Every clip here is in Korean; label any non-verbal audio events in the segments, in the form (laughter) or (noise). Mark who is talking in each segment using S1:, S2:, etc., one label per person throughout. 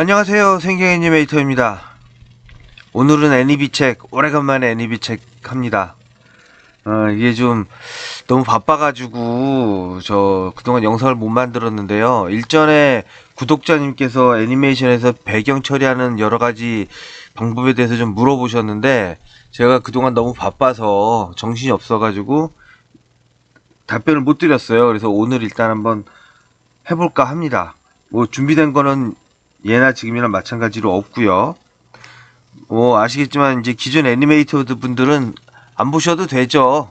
S1: 안녕하세요. 생경 애니메이터입니다. 오늘은 애니비책, 오래간만에 애니비책 합니다. 어, 이게 좀 너무 바빠가지고, 저 그동안 영상을 못 만들었는데요. 일전에 구독자님께서 애니메이션에서 배경 처리하는 여러 가지 방법에 대해서 좀 물어보셨는데, 제가 그동안 너무 바빠서 정신이 없어가지고, 답변을 못 드렸어요. 그래서 오늘 일단 한번 해볼까 합니다. 뭐 준비된 거는 예나 지금이나 마찬가지로 없고요. 뭐 아시겠지만 이제 기존 애니메이터 분들은 안 보셔도 되죠.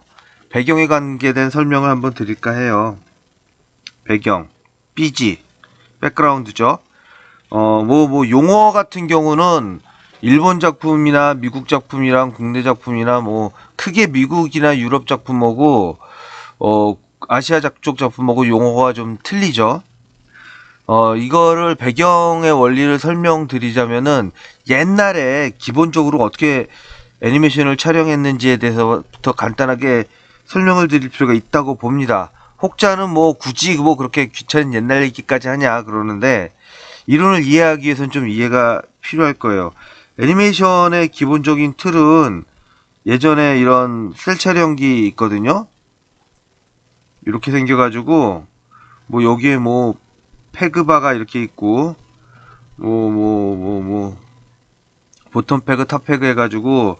S1: 배경에 관계된 설명을 한번 드릴까 해요. 배경, BG, 백그라운드죠. 어, 뭐, 뭐, 용어 같은 경우는 일본 작품이나 미국 작품이랑 국내 작품이나 뭐, 크게 미국이나 유럽 작품하고, 어, 아시아 쪽 작품하고 용어가 좀 틀리죠. 어, 이거를 배경의 원리를 설명드리자면은 옛날에 기본적으로 어떻게 애니메이션을 촬영했는지에 대해서부터 간단하게 설명을 드릴 필요가 있다고 봅니다. 혹자는 뭐 굳이 뭐 그렇게 귀찮은 옛날 얘기까지 하냐 그러는데 이론을 이해하기 위해서는 좀 이해가 필요할 거예요. 애니메이션의 기본적인 틀은 예전에 이런 셀 촬영기 있거든요. 이렇게 생겨가지고 뭐 여기에 뭐 패그바가 이렇게 있고 뭐 뭐 뭐뭐 보통 패그 탑 패그 해가지고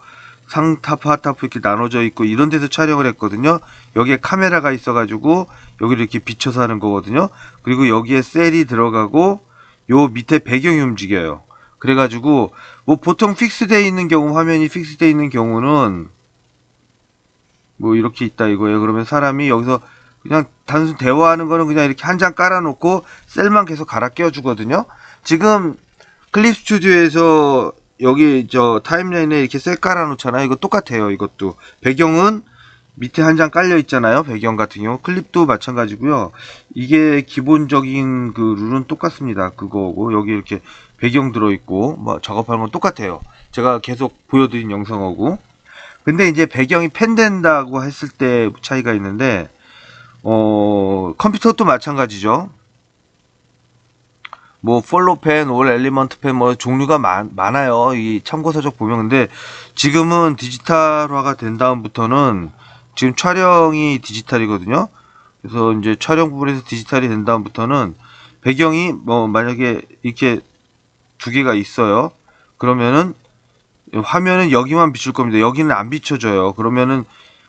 S1: 상타프 하타프 이렇게 나눠져 있고 이런 데서 촬영을 했거든요. 여기에 카메라가 있어 가지고 여기를 이렇게 비춰서 하는 거거든요. 그리고 여기에 셀이 들어가고 요 밑에 배경이 움직여요. 그래 가지고 뭐 보통 픽스되어 있는 경우 화면이 픽스되어 있는 경우는 뭐 이렇게 있다 이거예요. 그러면 사람이 여기서 그냥 단순 대화하는 거는 그냥 이렇게 한 장 깔아놓고 셀만 계속 갈아 끼워주거든요. 지금 클립 스튜디오에서 여기 저 타임라인에 이렇게 셀 깔아놓잖아요. 이거 똑같아요. 이것도 배경은 밑에 한 장 깔려 있잖아요. 배경 같은 경우 클립도 마찬가지고요. 이게 기본적인 그 룰은 똑같습니다. 그거고 여기 이렇게 배경 들어 있고 뭐 작업하는 건 똑같아요. 제가 계속 보여드린 영상하고 근데 이제 배경이 펜된다고 했을 때 차이가 있는데 어, 컴퓨터도 마찬가지죠. 뭐, 폴로 펜, 올 엘리먼트 펜, 뭐, 종류가 많, 많아요. 이 참고서적 보면. 근데 지금은 디지털화가 된 다음부터는 지금 촬영이 디지털이거든요. 그래서 이제 촬영 부분에서 디지털이 된 다음부터는 배경이 뭐, 만약에 이렇게 두 개가 있어요. 그러면은 화면은 여기만 비출 겁니다. 여기는 안 비춰져요. 그러면은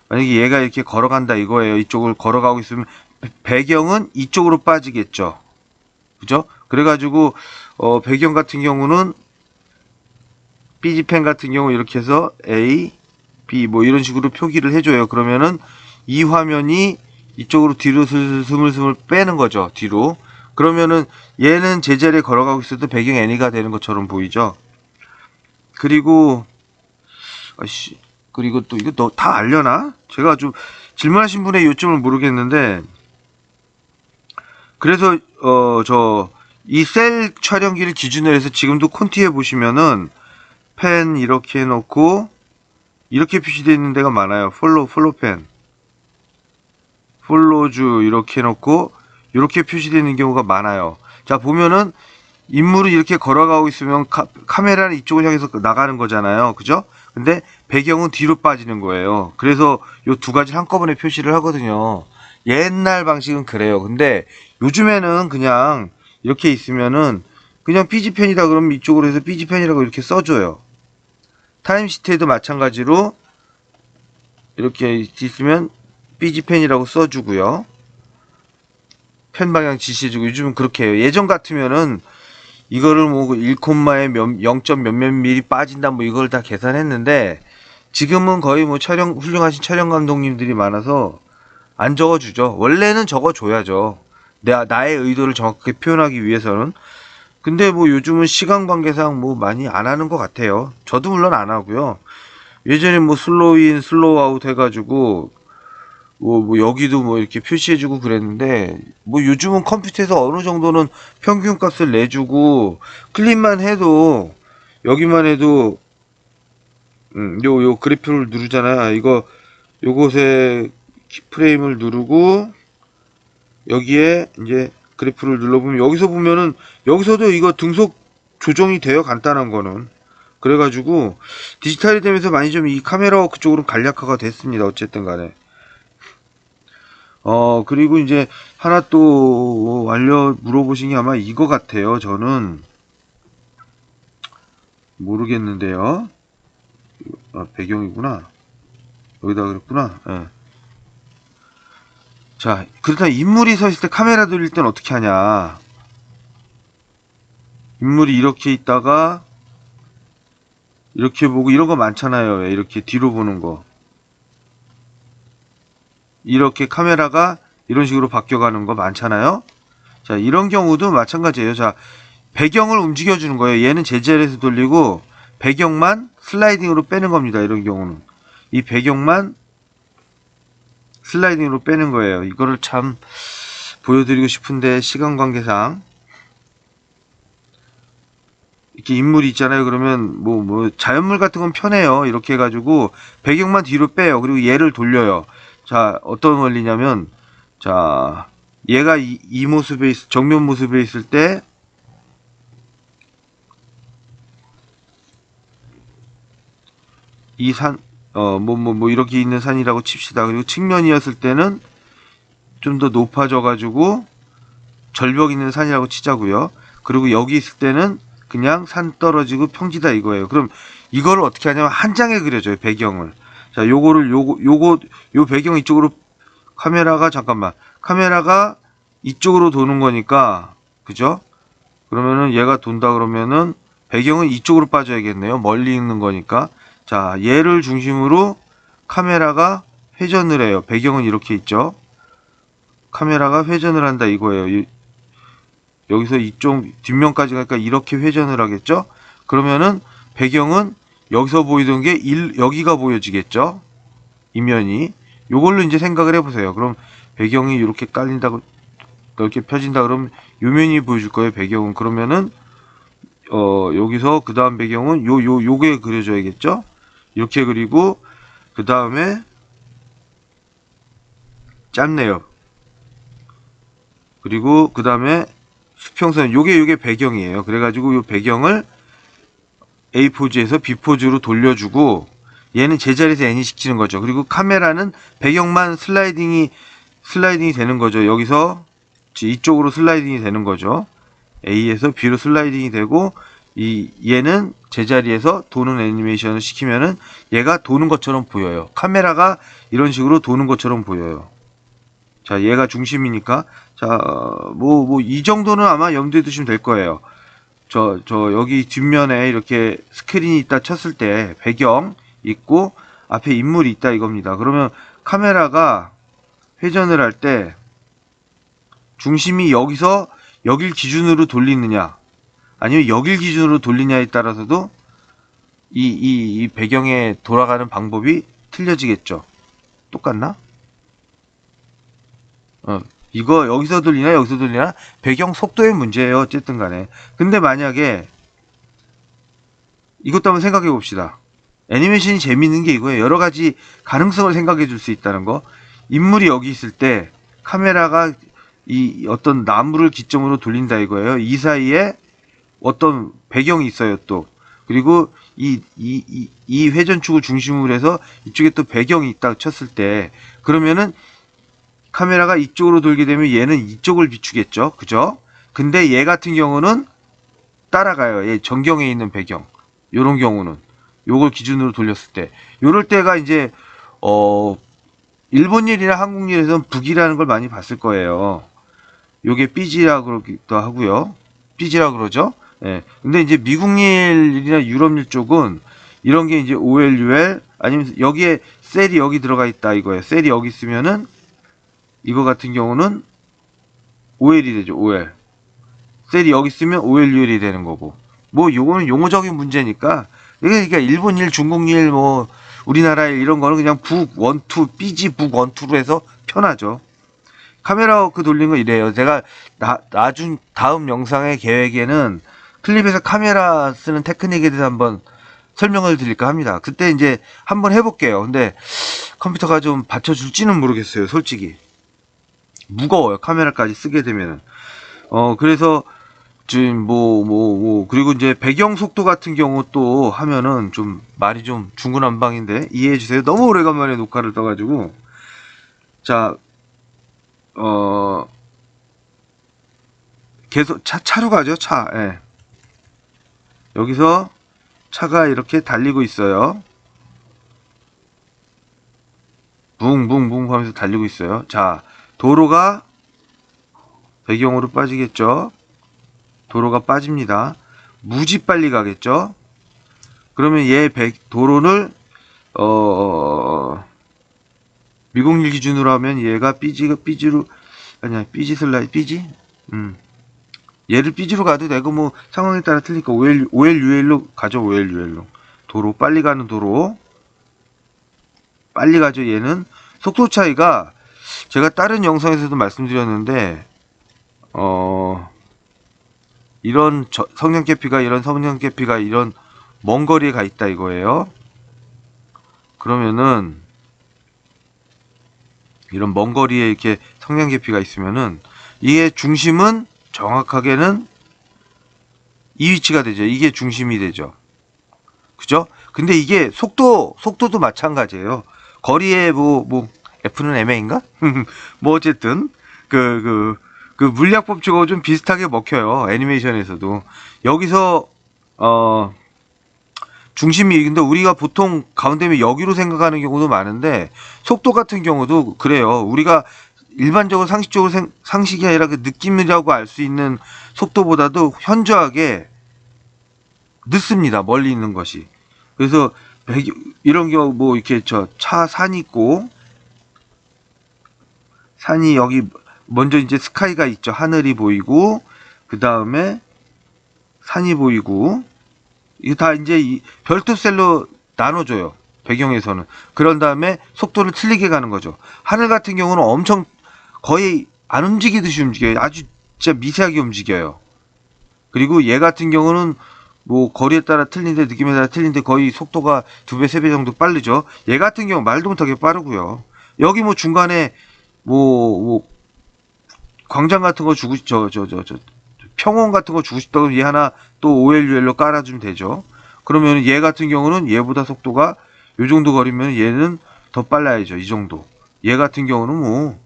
S1: 만약에 얘가 이렇게 걸어간다 이거예요. 이쪽을 걸어가고 있으면 배경은 이쪽으로 빠지겠죠. 그죠? 그래가지고 어, 배경 같은 경우는 삐지펜 같은 경우 이렇게 해서 A, B 뭐 이런 식으로 표기를 해줘요. 그러면은 이 화면이 이쪽으로 뒤로 스물스물 빼는 거죠. 뒤로. 그러면은 얘는 제자리에 걸어가고 있어도 배경 애니가 되는 것처럼 보이죠. 그리고 아씨 그리고 또 이거 너 다 알려나? 제가 좀 질문하신 분의 요점을 모르겠는데 그래서 어 저 이 셀 촬영기를 기준으로 해서 지금도 콘티에 보시면은 펜 이렇게 해놓고 이렇게 표시되어 있는 데가 많아요. 폴로 폴로 펜 폴로주 이렇게 해놓고 이렇게 표시되어 있는 경우가 많아요. 자 보면은 인물이 이렇게 걸어가고 있으면 카, 카메라는 이쪽을 향해서 나가는 거잖아요. 그죠? 근데 배경은 뒤로 빠지는 거예요. 그래서 요 두 가지 한꺼번에 표시를 하거든요. 옛날 방식은 그래요. 근데 요즘에는 그냥 이렇게 있으면은 그냥 삐지펜이다 그러면 이쪽으로 해서 삐지펜이라고 이렇게 써줘요. 타임시트에도 마찬가지로 이렇게 있으면 삐지펜이라고 써주고요. 펜 방향 지시해주고 요즘은 그렇게 해요. 예전 같으면은 이거를 뭐 1콤마에 몇, 0. 몇몇 미리 빠진다 뭐 이걸 다 계산했는데 지금은 거의 뭐 촬영 훌륭하신 촬영 감독님들이 많아서 안 적어주죠. 원래는 적어줘야죠. 내 나의 의도를 정확하게 표현하기 위해서는. 근데 뭐 요즘은 시간 관계상 뭐 많이 안 하는 것 같아요. 저도 물론 안 하고요. 예전에 뭐 슬로우인, 슬로우 아웃 해가지고 뭐, 뭐 여기도 뭐 이렇게 표시해주고 그랬는데 뭐 요즘은 컴퓨터에서 어느 정도는 평균값을 내주고 클릭만 해도 여기만 해도 음, 요, 요 그래프를 누르잖아요. 이거 요곳에 키프레임을 누르고 여기에 이제 그래프를 눌러보면 여기서 보면은 여기서도 이거 등속 조정이 돼요 간단한 거는 그래가지고 디지털이 되면서 많이 좀 이 카메라 그쪽으로 간략화가 됐습니다 어쨌든 간에 어 그리고 이제 하나 또 알려 물어보신 게 아마 이거 같아요 저는 모르겠는데요 아, 배경이구나 여기다 그랬구나 예. 자 그렇다면 인물이 서 있을 때 카메라 돌릴 땐 어떻게 하냐 인물이 이렇게 있다가 이렇게 보고 이런 거 많잖아요. 왜 이렇게 뒤로 보는 거. 이렇게 카메라가 이런 식으로 바뀌어가는 거 많잖아요. 자, 이런 경우도 마찬가지예요. 자, 배경을 움직여주는 거예요. 얘는 제자리에서 돌리고 배경만 슬라이딩으로 빼는 겁니다. 이런 경우는. 이 배경만 슬라이딩으로 빼는 거예요. 이거를 참 보여드리고 싶은데 시간 관계상 이렇게 인물이 있잖아요. 그러면 뭐, 뭐, 자연물 같은 건 편해요. 이렇게 해가지고, 배경만 뒤로 빼요. 그리고 얘를 돌려요. 자, 어떤 원리냐면, 자, 얘가 이, 이 모습에, 있, 정면 모습에 있을 때, 이 산, 어, 뭐, 뭐, 뭐, 이렇게 있는 산이라고 칩시다. 그리고 측면이었을 때는 좀 더 높아져가지고, 절벽 있는 산이라고 치자고요. 그리고 여기 있을 때는 그냥 산 떨어지고 평지다 이거예요. 그럼 이거를 어떻게 하냐면 한 장에 그려줘요 배경을. 자, 요거를 요거 요거 요 배경 이쪽으로 카메라가 잠깐만 카메라가 이쪽으로 도는 거니까 그죠? 그러면은 얘가 돈다 그러면은 배경은 이쪽으로 빠져야겠네요. 멀리 있는 거니까. 자, 얘를 중심으로 카메라가 회전을 해요. 배경은 이렇게 있죠. 카메라가 회전을 한다 이거예요. 이- 여기서 이쪽 뒷면까지 가니까 이렇게 회전을 하겠죠? 그러면은 배경은 여기서 보이던 게 일, 여기가 보여지겠죠? 이면이. 요걸로 이제 생각을 해보세요. 그럼 배경이 이렇게 깔린다고, 넓게 펴진다 그러면 요면이 보여줄 거예요, 배경은. 그러면은, 어, 여기서 그 다음 배경은 요, 요, 요게 그려줘야겠죠? 이렇게 그리고, 그 다음에, 짧네요. 그리고 그 다음에 수평선 요게 요게 배경이에요. 그래가지고 요 배경을 A 포즈에서 B 포즈로 돌려주고 얘는 제자리에서 N이씩 치는 거죠. 그리고 카메라는 배경만 슬라이딩이 슬라이딩이 되는 거죠. 여기서 이쪽으로 슬라이딩이 되는 거죠. A에서 B로 슬라이딩이 되고 이 얘는 제자리에서 도는 애니메이션을 시키면은 얘가 도는 것처럼 보여요. 카메라가 이런 식으로 도는 것처럼 보여요. 자, 얘가 중심이니까 자, 뭐, 뭐, 이 정도는 아마 염두에 두시면 될 거예요. 저, 저, 여기 뒷면에 이렇게 스크린이 있다 쳤을 때 배경 있고 앞에 인물이 있다 이겁니다. 그러면 카메라가 회전을 할 때 중심이 여기서 여길 기준으로 돌리느냐 아니면 여길 기준으로 돌리냐에 따라서도 이, 이, 이 배경에 돌아가는 방법이 틀려지겠죠. 똑같나? 어, 이거 여기서 들리나 여기서 들리나? 배경 속도의 문제예요 어쨌든 간에. 근데 만약에 이것도 한번 생각해 봅시다. 애니메이션이 재밌는 게 이거예요. 여러 가지 가능성을 생각해 줄 수 있다는 거. 인물이 여기 있을 때 카메라가 이 어떤 나무를 기점으로 돌린다 이거예요. 이 사이에 어떤 배경이 있어요 또. 그리고 이, 이, 이, 이 회전축을 중심으로 해서 이쪽에 또 배경이 있다 쳤을 때 그러면은 카메라가 이쪽으로 돌게 되면 얘는 이쪽을 비추겠죠. 그죠? 근데 얘 같은 경우는 따라가요. 얘 전경에 있는 배경. 요런 경우는. 요걸 기준으로 돌렸을 때. 요럴 때가 이제, 어, 일본 일이나 한국 일에서는 북이라는 걸 많이 봤을 거예요. 요게 삐지라 그러기도 하고요. 삐지라 그러죠. 예. 근데 이제 미국 일이나 유럽 일 쪽은 이런 게 이제 OLUL 아니면 여기에 셀이 여기 들어가 있다 이거예요. 셀이 여기 있으면은 이거 같은 경우는 OL이 되죠, OL. 셀이 여기 쓰면 OLUL이 되는 거고. 뭐, 요거는 용어적인 문제니까. 그러니까 일본 일, 중국 일, 뭐, 우리나라 일 이런 거는 그냥 북 원투, 삐지 북 원투로 해서 편하죠. 카메라 워크 돌린 거 이래요. 제가 나, 나중, 다음 영상의 계획에는 클립에서 카메라 쓰는 테크닉에 대해서 한번 설명을 드릴까 합니다. 그때 이제 한번 해볼게요. 근데 컴퓨터가 좀 받쳐줄지는 모르겠어요, 솔직히. 무거워요. 카메라까지 쓰게 되면은. 어, 그래서 지금 뭐, 뭐, 뭐, 그리고 이제 배경 속도 같은 경우 또 하면은 좀 말이 좀 중구난방인데 이해해 주세요. 너무 오래간만에 녹화를 떠가지고. 자, 어, 계속 차, 차로 가죠, 차, 예. 여기서 차가 이렇게 달리고 있어요. 붕붕붕 하면서 달리고 있어요. 자, 도로가 배경으로 빠지겠죠. 도로가 빠집니다. 무지 빨리 가겠죠. 그러면 얘 배, 도로를 어 미국 일 기준으로 하면 얘가 삐지 삐지로 아니야 삐지 슬라이 삐지 음 얘를 삐지로 가도 되고 뭐 상황에 따라 틀리니까 OL OL UL로 가죠 OL UL로 도로 빨리 가는 도로 빨리 가죠 얘는 속도 차이가 제가 다른 영상에서도 말씀드렸는데 어 이런 저- 성냥 계피가 이런 성냥 계피가 이런 먼 거리에 가 있다 이거예요. 그러면은 이런 먼 거리에 이렇게 성냥 계피가 있으면은 이게 중심은 정확하게는 이 위치가 되죠. 이게 중심이 되죠. 그죠? 근데 이게 속도 속도도 마찬가지예요. 거리에 뭐뭐 F는 MA인가? (laughs) 뭐 어쨌든 그 그 그 물리학 법칙하고 좀 비슷하게 먹혀요. 애니메이션에서도 여기서 어 중심이 근데 우리가 보통 가운데면 여기로 생각하는 경우도 많은데 속도 같은 경우도 그래요. 우리가 일반적으로 상식적으로 생- 상식이 아니라 그 느낌이라고 알 수 있는 속도보다도 현저하게 늦습니다. 멀리 있는 것이. 그래서 이런 경우 뭐 이렇게 저 차 산 있고 산이 여기 먼저 이제 스카이가 있죠. 하늘이 보이고 그 다음에 산이 보이고 이거 다 이제 이 별도 셀로 나눠줘요. 배경에서는 그런 다음에 속도를 틀리게 가는 거죠. 하늘 같은 경우는 엄청 거의 안 움직이듯이 움직여요. 아주 진짜 미세하게 움직여요. 그리고 얘 같은 경우는 뭐 거리에 따라 틀린데 느낌에 따라 틀린데 거의 속도가 두 배, 세 배 정도 빠르죠. 얘 같은 경우 말도 못하게 빠르고요. 여기 뭐 중간에 뭐, 뭐 광장 같은 거 주고 저 저 저 저 평원 같은 거 주고 싶다고 얘 하나 또 OLUL로 깔아주면 되죠. 그러면 얘 같은 경우는 얘보다 속도가 요 정도 거리면 얘는 더 빨라야죠. 이 정도. 얘 같은 경우는 뭐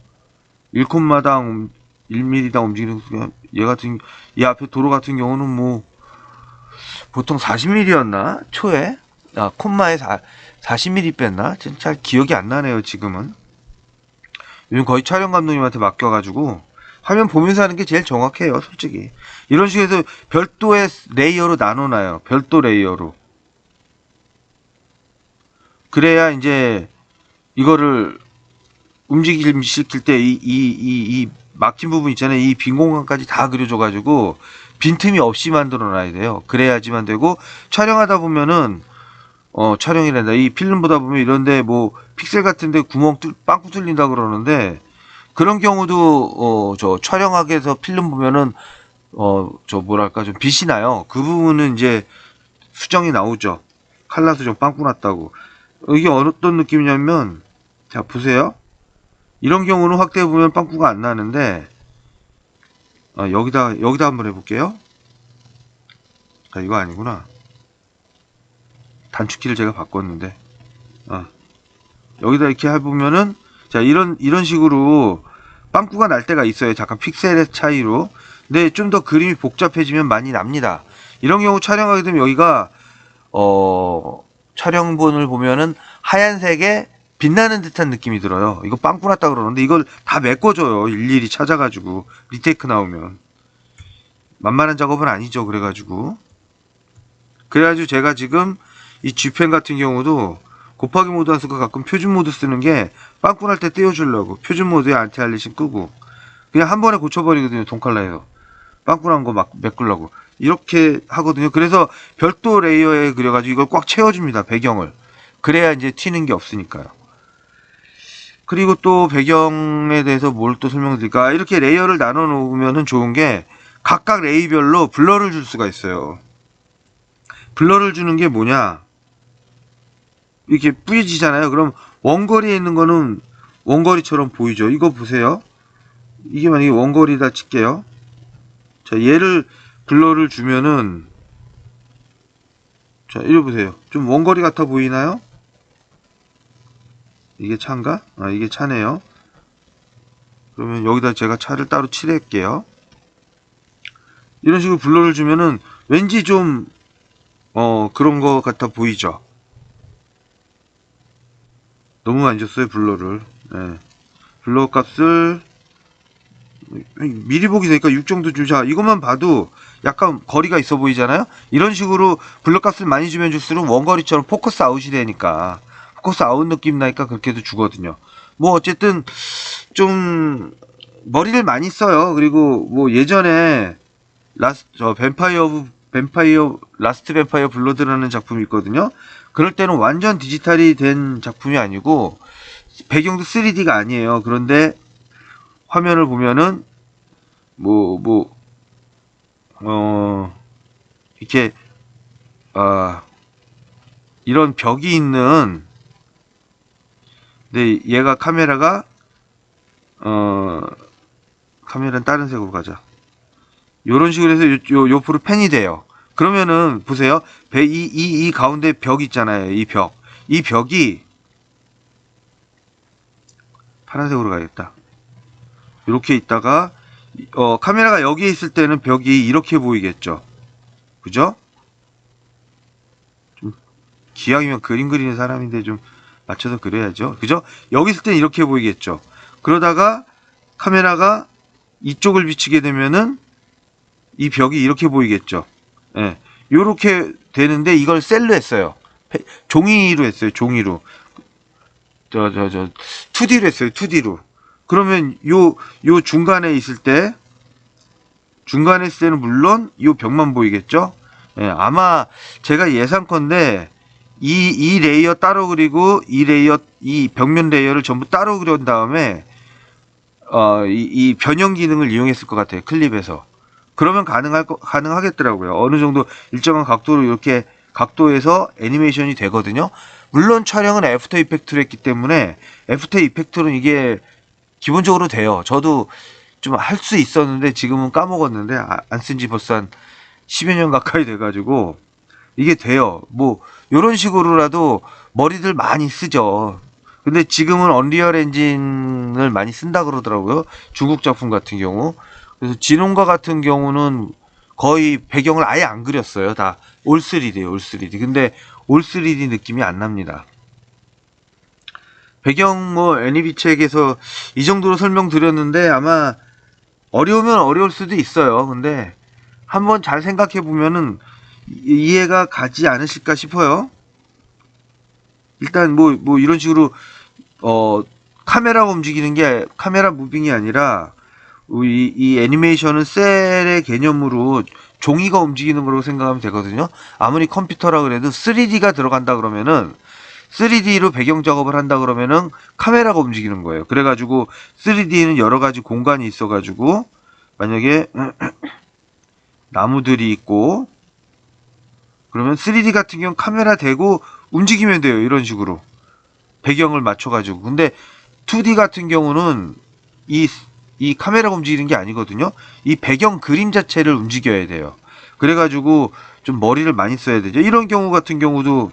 S1: 1콤마당 1mm당 움직이는 순간 얘 같은 얘 앞에 도로 같은 경우는 뭐 보통 40mm였나 초에 아 콤마에 4, 40mm 뺐나 잘 기억이 안 나네요 지금은 요즘 거의 촬영 감독님한테 맡겨가지고 화면 보면서 하는 게 제일 정확해요 솔직히 이런 해서 별도의 레이어로 나눠놔요 별도 레이어로 그래야 이제 이거를 움직임 시킬 때 이 이 이 이 막힌 부분 있잖아요. 이 빈 공간까지 다 그려줘가지고 빈틈이 없이 만들어 놔야 돼요. 그래야지만 되고 촬영하다 보면은 어 촬영이란다. 이 필름 보다 보면 이런데 뭐 픽셀 같은데 구멍 뚫 빵꾸 뚫린다 그러는데 그런 경우도 어 저 촬영하게 해서 필름 보면은 어 저 뭐랄까 좀 빛이 나요. 그 부분은 이제 수정이 나오죠. 칼라 수정 빵꾸 났다고. 이게 어떤 느낌이냐면 자 보세요. 이런 경우는 확대해 보면 빵꾸가 안 나는데 아, 여기다 여기다 한번 해볼게요. 아, 이거 아니구나. 단축키를 제가 바꿨는데 아, 여기다 이렇게 해보면은 자 이런 이런 식으로 빵꾸가 날 때가 있어요. 잠깐 픽셀의 차이로. 근데 좀 더 그림이 복잡해지면 많이 납니다. 이런 경우 촬영하게 되면 여기가 어 촬영본을 보면은 하얀색에 빛나는 듯한 느낌이 들어요. 이거 빵꾸 났다 그러는데 이걸 다 메꿔줘요. 일일이 찾아가지고 리테이크 나오면 만만한 작업은 아니죠. 그래가지고 그래가지고 제가 지금 이 G펜 같은 경우도 곱하기 모드 안 쓰고 가끔 표준 모드 쓰는 게 빵꾸 날 때 떼어주려고 표준 모드에 안티알리신 끄고 그냥 한 번에 고쳐버리거든요. 동칼라에서 빵꾸 난 거 막 메꾸려고 이렇게 하거든요. 그래서 별도 레이어에 그려가지고 이걸 꽉 채워줍니다. 배경을 그래야 이제 튀는 게 없으니까요. 그리고 또 배경에 대해서 뭘 또 설명드릴까? 이렇게 레이어를 나눠 놓으면 좋은 게 각각 레이별로 블러를 줄 수가 있어요. 블러를 주는 게 뭐냐? 이렇게 뿌여지잖아요. 그럼 원거리에 있는 거는 원거리처럼 보이죠. 이거 보세요. 이게 만약에 원거리다 칠게요. 자, 얘를 블러를 주면은 자 이리 보세요 좀 원거리 같아 보이나요? 이게 차인가? 아 이게 차네요 그러면 여기다 제가 차를 따로 칠할게요 이런 식으로 블러를 주면은 왠지 좀 어 그런 거 같아 보이죠 너무 안 줬어요 블러를. 네. 블러 값을 미리 보기 되니까 6 정도 주자. 이것만 봐도 약간 거리가 있어 보이잖아요? 이런 식으로 블러 값을 많이 주면 줄수록 원거리처럼 포커스 아웃이 되니까. 포커스 아웃 느낌 나니까 그렇게도 주거든요. 뭐 어쨌든 좀 머리를 많이 써요. 그리고 뭐 예전에 라스 저 뱀파이어 뱀파이어 라스트 뱀파이어 블러드라는 작품이 있거든요. 그럴 때는 완전 디지털이 된 작품이 아니고 배경도 3D가 아니에요. 그런데 화면을 보면은 뭐 뭐 어 이렇게 아 이런 벽이 있는 근데 얘가 카메라가 어 카메라는 다른 색으로 가자 요런 식으로 해서 요, 요 옆으로 팬이 돼요 그러면은 보세요 배, 이, 이, 이 가운데 벽 있잖아요 이 벽 이 벽이 파란색으로 가야겠다 이렇게 있다가 어, 카메라가 여기에 있을 때는 벽이 이렇게 보이겠죠. 그죠? 좀 기왕이면 그림 그리는 사람인데 좀 맞춰서 그려야죠. 그죠? 여기 있을 때는 이렇게 보이겠죠. 그러다가 카메라가 이쪽을 비치게 되면은 이 벽이 이렇게 보이겠죠. 예. 요렇게 되는데 이걸 셀로 했어요. 페- 종이로 했어요. 종이로. 저, 저, 저, 2D로 했어요. 2D로. 그러면 요, 요 중간에 있을 때, 중간에 있을 때는 물론 요 벽만 보이겠죠? 예, 아마 제가 예상컨대 이, 이 레이어 따로 그리고 이 레이어, 이 벽면 레이어를 전부 따로 그린 다음에, 어, 이, 이 변형 기능을 이용했을 것 같아요. 클립에서. 그러면 가능할, 거- 가능하겠더라고요. 어느 정도 일정한 각도로 이렇게 각도에서 애니메이션이 되거든요. 물론 촬영은 애프터 이펙트로 했기 때문에 애프터 이펙트로는 이게 기본적으로 돼요. 저도 좀 할 수 있었는데 지금은 까먹었는데 안 쓴 지 벌써 한 10여 년 가까이 돼가지고 이게 돼요. 뭐 이런 식으로라도 머리들 많이 쓰죠. 근데 지금은 언리얼 엔진을 많이 쓴다 그러더라고요. 중국 작품 같은 경우. 그래서 진홍과 같은 경우는 거의 배경을 아예 안 그렸어요. 다 올 3D예요. 올 3D. 근데 올 3D 느낌이 안 납니다. 배경 뭐 애니비 책에서 이 정도로 설명드렸는데 아마 어려우면 어려울 수도 있어요. 근데 한번 잘 생각해 보면은 이- 이해가 가지 않으실까 싶어요. 일단 뭐뭐 이런 식으로 어 카메라가 움직이는 게 카메라 무빙이 아니라 이, 이 애니메이션은 셀의 개념으로 종이가 움직이는 거라고 생각하면 되거든요. 아무리 컴퓨터라 그래도 3D가 들어간다 그러면은 3D로 배경 작업을 한다 그러면은 카메라가 움직이는 거예요. 그래가지고 3D에는 여러 가지 공간이 있어가지고 만약에 (clears throat) 나무들이 있고 그러면 3D 같은 경우 는 카메라 대고 움직이면 돼요. 이런 식으로 배경을 맞춰가지고. 근데 2D 같은 경우는 이, 이 카메라가 움직이는 게 아니거든요. 이 배경 그림 자체를 움직여야 돼요. 그래가지고 좀 머리를 많이 써야 되죠. 이런 경우 같은 경우도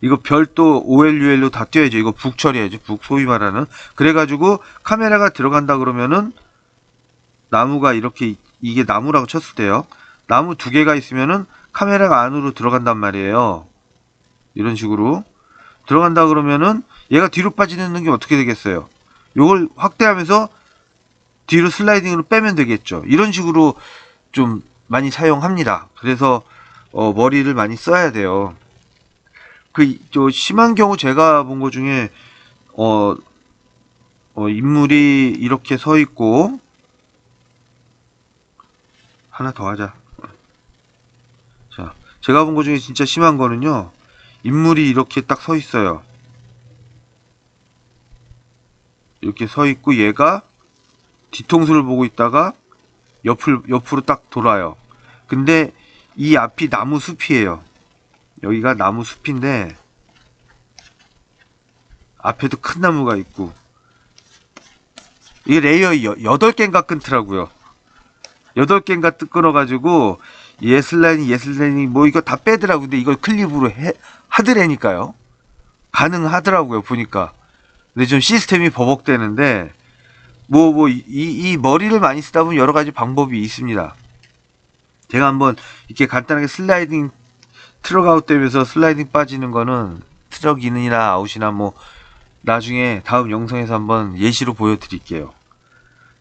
S1: 이거 별도 OLUL로 다 띄어야죠. 이거 북 처리해야죠. 북 소위 말하는. 그래가지고 카메라가 들어간다 그러면은 나무가 이렇게 이- 이게 나무라고 쳤을 때요. 나무 두 개가 있으면은 카메라가 안으로 들어간단 말이에요. 이런 식으로 들어간다 그러면은 얘가 뒤로 빠지는 게 어떻게 되겠어요? 요걸 확대하면서 뒤로 슬라이딩으로 빼면 되겠죠. 이런 식으로 좀 많이 사용합니다. 그래서 어, 머리를 많이 써야 돼요. 그, 저, 심한 경우 제가 본 것 중에, 어, 어, 인물이 이렇게 서 있고, 하나 더 하자. 자, 제가 본 것 중에 진짜 심한 거는요, 인물이 이렇게 딱 서 있어요. 이렇게 서 있고, 얘가 뒤통수를 보고 있다가, 옆을, 옆으로 딱 돌아요. 근데 이 앞이 나무 숲이에요. 여기가 나무 숲인데 앞에도 큰 나무가 있고. 이게 레이어 여, 8개인가 끊더라고요. 여덟 개인가 뜯 끊어가지고 예슬라니 예슬라니 뭐 이거 다 빼더라고 근데 이걸 클립으로 해, 하더라니까요. 가능하더라고요 보니까 근데 좀 시스템이 버벅대는데 뭐 뭐 이 이 머리를 많이 쓰다 보면 여러 가지 방법이 있습니다 제가 한번 이렇게 간단하게 슬라이딩 트럭 아웃 되면서 슬라이딩 빠지는 거는 트럭 인이나 아웃이나 뭐 나중에 다음 영상에서 한번 예시로 보여드릴게요.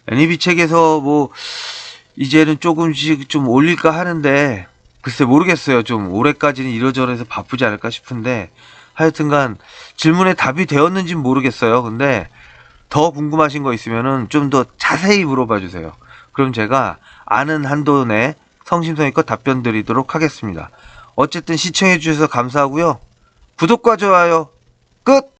S1: 애니비 책에서 뭐 이제는 조금씩 좀 올릴까 하는데 글쎄 모르겠어요. 좀 올해까지는 이러저러해서 바쁘지 않을까 싶은데 하여튼간 질문에 답이 되었는지 모르겠어요. 근데 더 궁금하신 거 있으면은 좀 더 자세히 물어봐 주세요. 그럼 제가 아는 한도 내 성심성의껏 답변 드리도록 하겠습니다. 어쨌든 시청해 주셔서 감사하고요. 구독과 좋아요 끝!